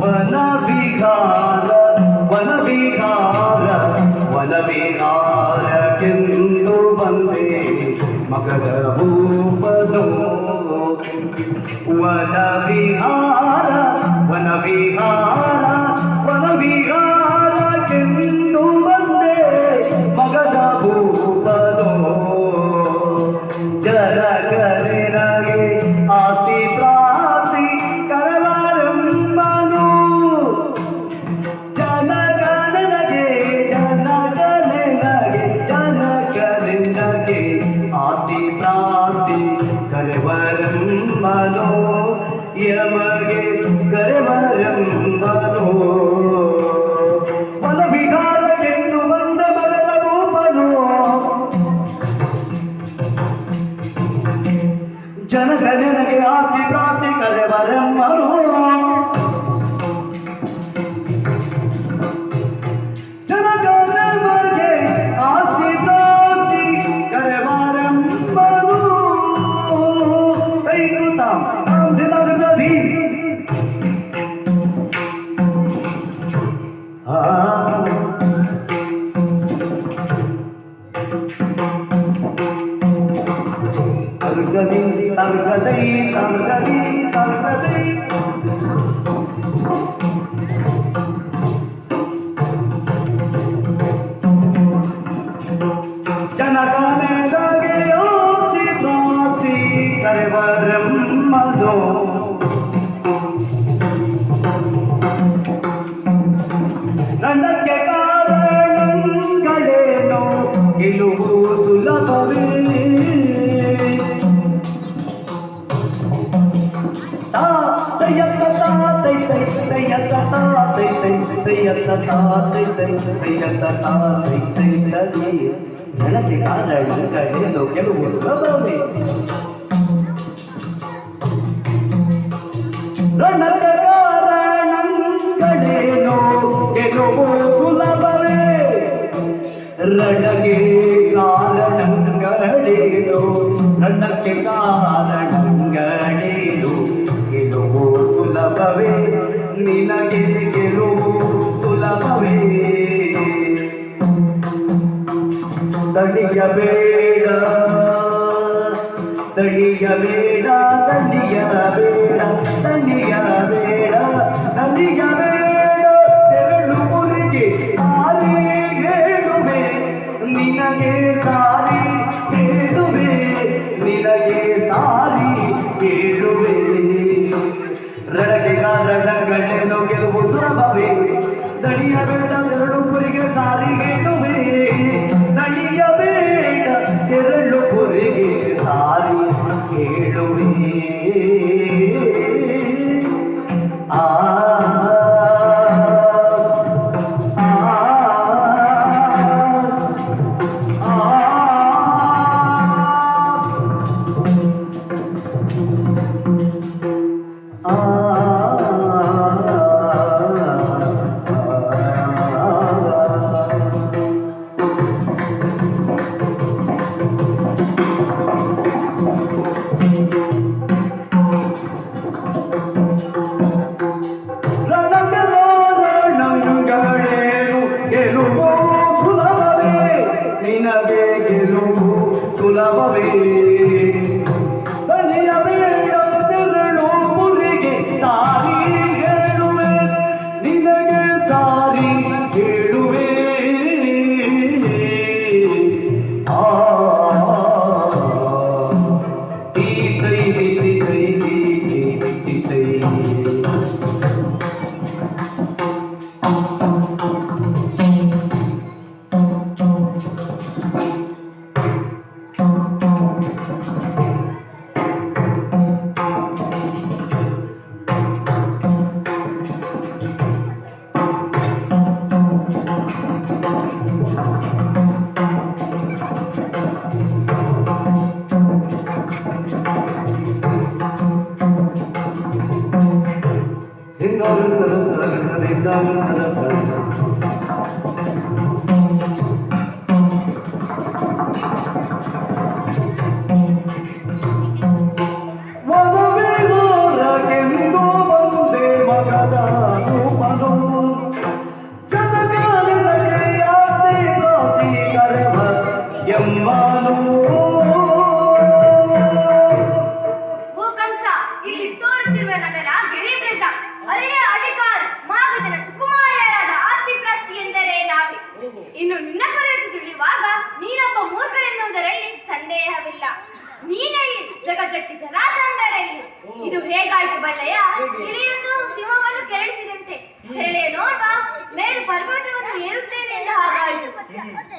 వన విహార వన విహార వన విహారకెందు వందే. మగధ భూపదో వన విహార వన విహార Di. Ah. ರಣಕ್ಕೆ ಕಾರಣಗಳೇನು ಗೆಲುವು ಸುಲಭವೇ ತಡಿಯಬೇಡ ತಡಿಯಬೇಡ ತಡಿಯಬೇಡ ತಡಿಯಬೇಡ ತಡಿಯಬೇಡ ತೆರಳು ಮುರಿಗೆ, ಸಾರಿ ಹೇಳುವೆ, ನಿನಗೆ ಸಾರಿ ಹೇಳುವೆ, ನಿನಗೆ ಸಾರಿ ಹೇಳುವೆ. ರಣಗೆ ಕಾರಣಗಳೇನು ಗೆಲುವು ಸುಲಭವೇ? ದಣಿಯಬೇಡ ತೆರಳು ಮುರಿಗೆ, ಸಾರಿ খোলা ভাবে Thank you. ಸಂದೇಹವಿಲ್ಲ ನೀನಲ್ಲಿ ಜಗಜಟ್ಟಿ ಜರಾಸಂಧರಲ್ಲಿ ಇದು ಹೇಗಾಯ್ತು ಬಲ್ಲಯ್ಯ? ಹಿರಿಯನು ಶಿವವನ್ನು ಕೆರಳಿಸಿದಂತೆ. ಹೇಳೆಯ ನೋಡ್ಬಾ ಮೇಲೆ ಪರ್ವತವನ್ನು ಏರುತ್ತೇನೆ ಎಂದು ಹಾಗಾಯಿತು.